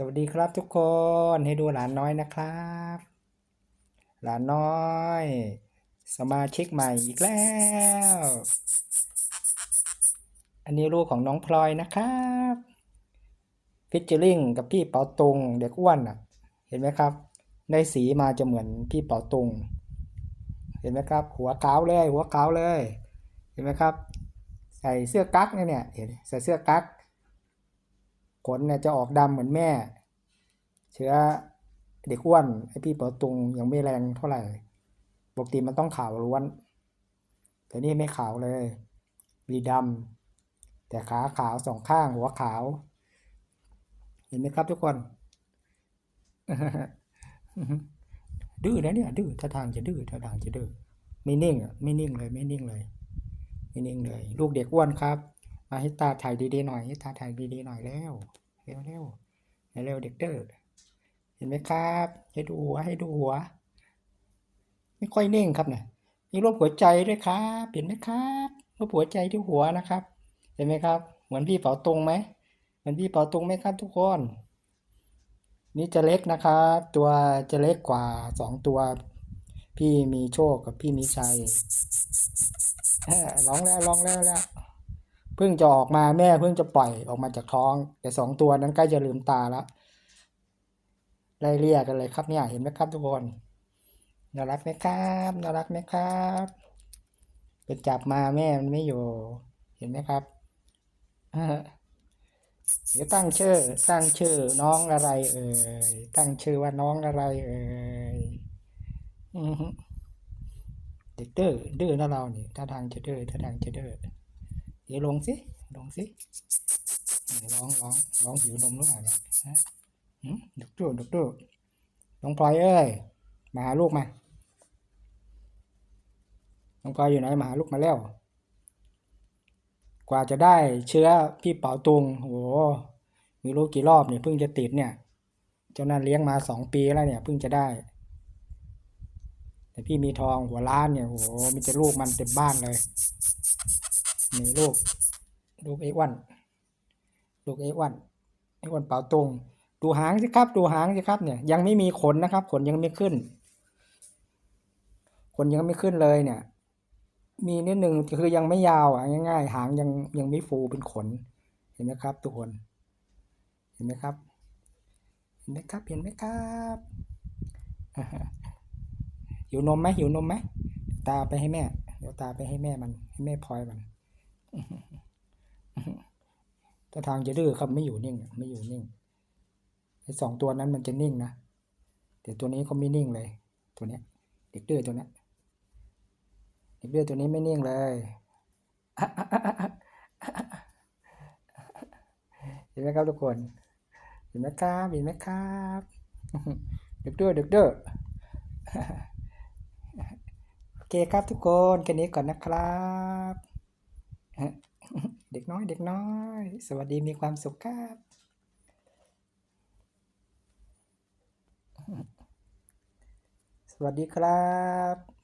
สวัสดีครับทุกคนให้ดูหลานน้อยนะครับ หลานน้อย สมาชิกใหม่อีกแล้ว อันนี้ลูกของน้องพลอยนะครับฟิชเจอริงกับพี่เปาตุงเด็กอ้วนอะ เห็นไหมครับ ได้สีมาจะเหมือนพี่เปาตุง เห็นไหมครับ หัวขาวเลย หัวขาวเลย เห็นไหมครับ ใส่เสื้อกั๊กเนี่ยเห็นใส่เสื้อกั๊ก ขนเนี่ยจะออกดำเหมือนแม่ เชื้อเด็กอ้วนไอพี่เป๋าตุงยังไม่แรงเท่าไหร่ปกติมันต้องขาวล้วน แต่นี่ไม่ขาวเลยมีดำแต่ขาขาวสองข้างหัวขาว เห็นไหมครับทุกคน ดื้อนะเนี่ยดื้อท่าทางจะดื้อท่าทางจะดื้อไม่นิ่งอะไม่นิ่งเลยไม่นิ่งเลย ไม่นิ่งเลย ลูกเด็กอ้วนครับ มาให้ตาถ่ายดีๆหน่อยให้ตาถ่ายดีๆหน่อยแล้วเร็วเร็วเร็วเด็กเด้อเห็นไหมครับ ให้ดูหัวให้ดูหัว ไม่ค่อยนิ่งครับเนี่ยมีรูปหัวใจด้วยครับเห็นไหมครับรูปหัวใจที่หัวนะครับ เห็นไหมครับ เหมือนพี่เป๋าตรงไหมเหมือนพี่เป๋าตรงไหมครับทุกคน นี่จะเล็กนะครับ ตัวจะเล็กกว่าสองตัว พี่มีโชคกับพี่มีชัยร้องแล้วร้องแล้วแล้ว เพิ่งจะออกมาแม่เพิ่งจะปล่อยออกมาจากท้อง แต่สองตัวนั้นใกล้จะลืมตาแล้วไล่เรียกกันเลยครับเนี่ยเห็นไหมครับทุกคนน่ารักไหมครับน่ารักไหมครับไปจับมาแม่มันไม่อยู่ เห็นไหมครับเดี๋ยวตั้งชื่อ ตั้งชื่อน้องอะไร เอ่ยตั้งชื่อว่าน้องอะไร เอ่ยอือฮึเด็กดื้อดื้อนะเรานี่ท่าทางจะดื้อท่าทางจะดื้อ เดี๋ยวลงสิลงสิร้องร้องร้องหิวนมหรือเปล่าเนี่ยฮะหืมดุกดื้อดุกดื้อน้องพลอยเอ้ยมาหาลูกมาน้องพลอยอยู่ไหนมาหาลูกมาแล้ว กว่าจะได้เชื้อพี่เป๋าตุงโอ้โหม่รู้กี่รอบเนี่ยเพิ่งจะติดเนี่ย เจ้านั่นเลี้ยงมาสองปีแล้วเนี่ยเพิ่งจะได้ แต่พี่มีทองหัวล้านเนี่ยโหมีแต่ลูกมันเต็มบ้านเลย มีลูกลูกไอ้อ้วันลูกไอ้อ้วันไอ้อ้วันเป๋าตรง ดูหางสิครับ ดูหางสิครับเนี่ย ยังไม่มีขนนะครับ ขนยังไม่ขึ้น ขนยังไม่ขึ้นเลยเนี่ย มีนิดหนึ่งคือยังไม่ยาวอะง่าย ๆ หางยังยังไม่ฟูเป็นขน เห็นไหมครับ ทุกคน เห็นไหมครับ เห็นไหมครับ เห็นไหมครับหิวนมไหมหิวนมไหมตาไปให้แม่ เดี๋ยวตาไปให้แม่มันให้แม่พลอยมัน ถ้าทางจะดื้อครับไม่อยู่นิ่งไม่อยู่นิ่งไอ้สองตัวนั้นมันจะนิ่งนะแต่ตัวนี้เขาไม่นิ่งเลย ตัวเนี้ย เด็กดื้อตัวเนี้ยเด็กดื้อตัวนี้ไม่นิ่งเลยเห็นไหมครับทุกคนเห็นไหมครับเห็นไหมครับเด็กดื้อเด็กดื้อโอเคครับทุกคนแค่นี้ก่อนนะครับ เด็กน้อย เด็กน้อย สวัสดีมีความสุขครับสวัสดีครับ